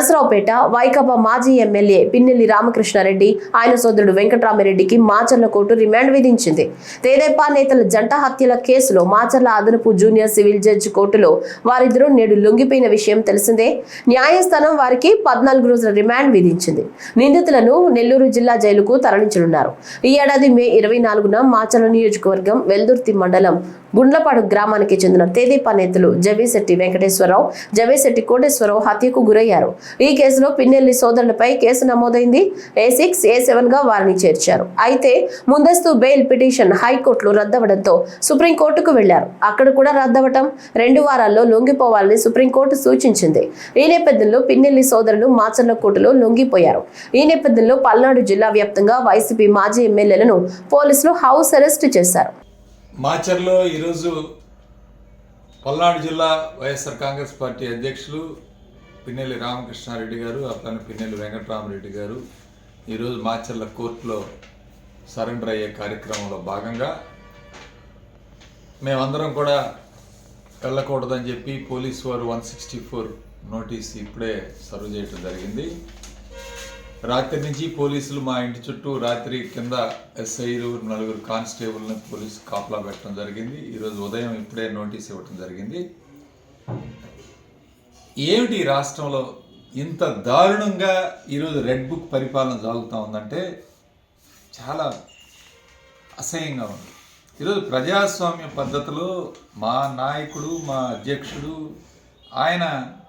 నరసరావుపేట వైకాపా మాజీ ఎమ్మెల్యే పిన్నెల్లి రామకృష్ణారెడ్డి ఆయన సోదరుడు వెంకటరామిరెడ్డికి మాచర్ల కోర్టు రిమాండ్ విధించింది. తెదేపా నేతల జంట హత్యల కేసులో మాచర్ల అదనపు జూనియర్ సివిల్ జడ్జి కోర్టులో వారిద్దరూ నేడు లొంగిపోయిన విషయం తెలిసిందే. న్యాయస్థానం వారికి పద్నాలుగు రోజుల రిమాండ్ విధించింది. నిందితులను నెల్లూరు జిల్లా జైలుకు తరలించనున్నారు. ఈ ఏడాది మే ఇరవై నాలుగున మాచర్ల నియోజకవర్గం వెల్దుర్తి మండలం గుండ్లపాడు గ్రామానికి చెందిన తెదేపా నేతలు జవేశెట్టి వెంకటేశ్వరరావు జవేశెట్టి కోటేశ్వరరావు హత్యకు గురయ్యారు. ఈ కేసులో పిన్నెల్లి సోదరులపై కేసు నమోదైంది. ఏ సిక్స్ ఏ సెవెన్గా వారిని చేర్చారు. అయితే ముందస్తు బెయిల్ పిటిషన్ హైకోర్టులో రద్దవడంతో సుప్రీంకోర్టుకు వెళ్ళారు. అక్కడ కూడా రద్దవటం రెండు వారాల్లో లొంగిపోవాలని సుప్రీంకోర్టు సూచించింది. ఈ నేపథ్యంలో పిన్నెల్లి సోదరులు మాచర్ల కోర్టులో లొంగిపోయారు. ఈ నేపథ్యంలో పల్నాడు జిల్లా వ్యాప్తంగా వైసీపీ మాజీ ఎమ్మెల్యేలను పోలీసులు హౌస్ అరెస్ట్ చేశారు. మాచర్లో ఈరోజు పల్నాడు జిల్లా వైఎస్ఆర్ కాంగ్రెస్ పార్టీ అధ్యక్షులు పిన్నెల్లి రామకృష్ణారెడ్డి గారు అతని పిన్నెల్లి వెంకటరామరెడ్డి గారు ఈరోజు మాచర్ల కోర్టులో సరెండర్ అయ్యే కార్యక్రమంలో భాగంగా మేమందరం కూడా వెళ్ళకూడదని చెప్పి పోలీసు వారు వన్ సిక్స్టీ ఫోర్ నోటీస్ ఇప్పుడే సర్వ్ చేయటం జరిగింది. రాత్రి నుంచి పోలీసులు మా ఇంటి చుట్టూ రాత్రి కింద ఎస్ఐలు నలుగురు కానిస్టేబుల్ని పోలీసు కాపలా పెట్టడం జరిగింది. ఈరోజు ఉదయం ఇప్పుడే నోటీస్ ఇవ్వటం జరిగింది. ఏమిటి రాష్ట్రంలో ఇంత దారుణంగా ఈరోజు రెడ్ బుక్ పరిపాలన జరుగుతూ ఉందంటే చాలా అసహ్యంగా ఉంది. ఈరోజు ప్రజాస్వామ్య పద్ధతిలో మా నాయకుడు మా అధ్యక్షుడు ఆయన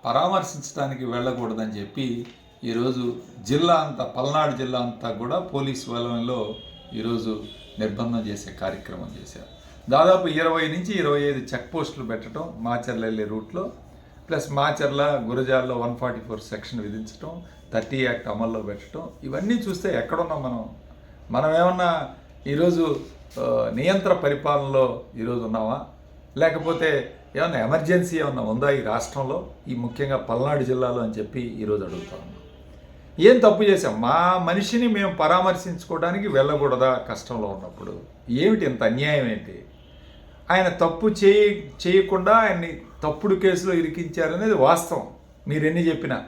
పరామర్శించడానికి వెళ్ళకూడదని చెప్పి ఈరోజు జిల్లా అంతా పల్నాడు జిల్లా అంతా కూడా పోలీస్ వలయంలో ఈరోజు నిర్బంధం చేసే కార్యక్రమం చేశారు. దాదాపు ఇరవై నుంచి ఇరవై ఐదు చెక్ పోస్టులు పెట్టడం మాచర్లెల్లి వెళ్ళే రూట్లో ప్లస్ మాచర్ల గురజాల్లో వన్ ఫార్టీ ఫోర్ సెక్షన్ విధించడం థర్టీ యాక్ట్ అమల్లో పెట్టడం ఇవన్నీ చూస్తే ఎక్కడున్నాం మనం? మనం ఏమన్నా ఈరోజు నియంత్రణ నియంత్ర పరిపాలనలో ఈరోజు ఉన్నామా? లేకపోతే ఏమన్నా ఎమర్జెన్సీ ఏమన్నా ఉందా ఈ రాష్ట్రంలో? ఈ ముఖ్యంగా పల్నాడు జిల్లాలో అని చెప్పి ఈరోజు అడుగుతా ఉన్నాం. ఏం తప్పు చేసాం మా మనిషిని మేము పరామర్శించుకోవడానికి వెళ్ళకూడదా కష్టంలో ఉన్నప్పుడు? ఏమిటి ఇంత అన్యాయం ఏంటి? ఆయన తప్పు చేయ చేయకుండా ఆయన్ని తప్పుడు కేసులో ఇరికించారనేది వాస్తవం. మీరు ఎన్ని చెప్పినా.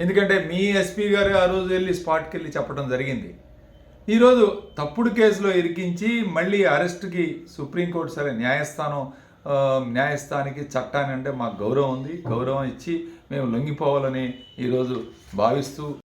ఎందుకంటే మీ ఎస్పీ గారు ఆ రోజు వెళ్ళి స్పాట్కి వెళ్ళి చెప్పడం జరిగింది. ఈరోజు తప్పుడు కేసులో ఇరికించి మళ్ళీ అరెస్ట్కి సుప్రీంకోర్టు సరే న్యాయస్థానం న్యాయస్థానికి చట్టాన్ని అంటే మాకు గౌరవం ఉంది. గౌరవం ఇచ్చి మేము లొంగిపోవాలని ఈరోజు భావిస్తూ